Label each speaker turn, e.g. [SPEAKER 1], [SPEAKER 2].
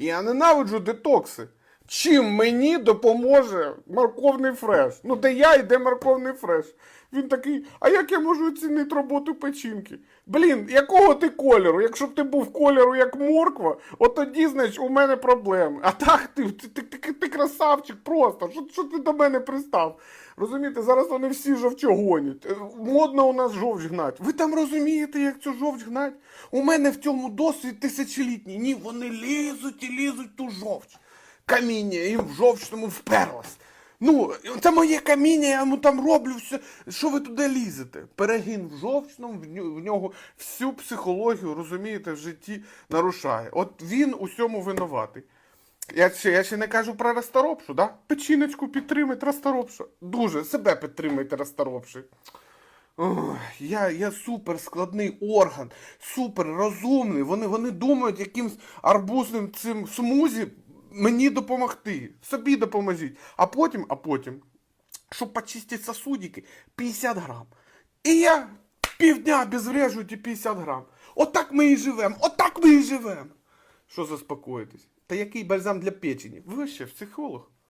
[SPEAKER 1] Я ненавиджу детокси. Чим мені допоможе морковний фреш? Ну, де я і де морковний фреш. Він такий, а як я можу оцінити роботу печінки? Блін, якого ти кольору? Якщо б ти був кольору як морква, от тоді, значить, у мене проблеми. А так ти, ти, ти, ти красавчик просто. Що, що ти до мене пристав? Розумієте, зараз вони всі жовчо гонять. Е, Модно у нас жовч гнать. Ви там розумієте, як цю жовч гнать? У мене в цьому досвід тисячолітній. Ні, вони лізуть і лізуть ту жовч. Каміння їм в жовчному вперлось. Ну, це моє каміння, я йому там роблю все. Що ви туди лізете? Перегін в жовчному, в нього всю психологію, розумієте, в житті нарушає. От він у всьому винуватий. Я ще, я ще не кажу про розторопшу, да? Печіночку підтримайте розторопшу. Дуже себе підтримайте розторопши. Я, я супер складний орган, супер розумний. Вони, вони думають якимсь арбузним цим смузі мені допомогти. Собі допоможіть. А потім, а потім, щоб почистити сосудики, 50 грам. І я півдня обезврежу ті 50 грам. Отак ми і живемо, отак ми і живемо. Що заспокоїтесь? Та який бальзам для печені? Ви ще психолог?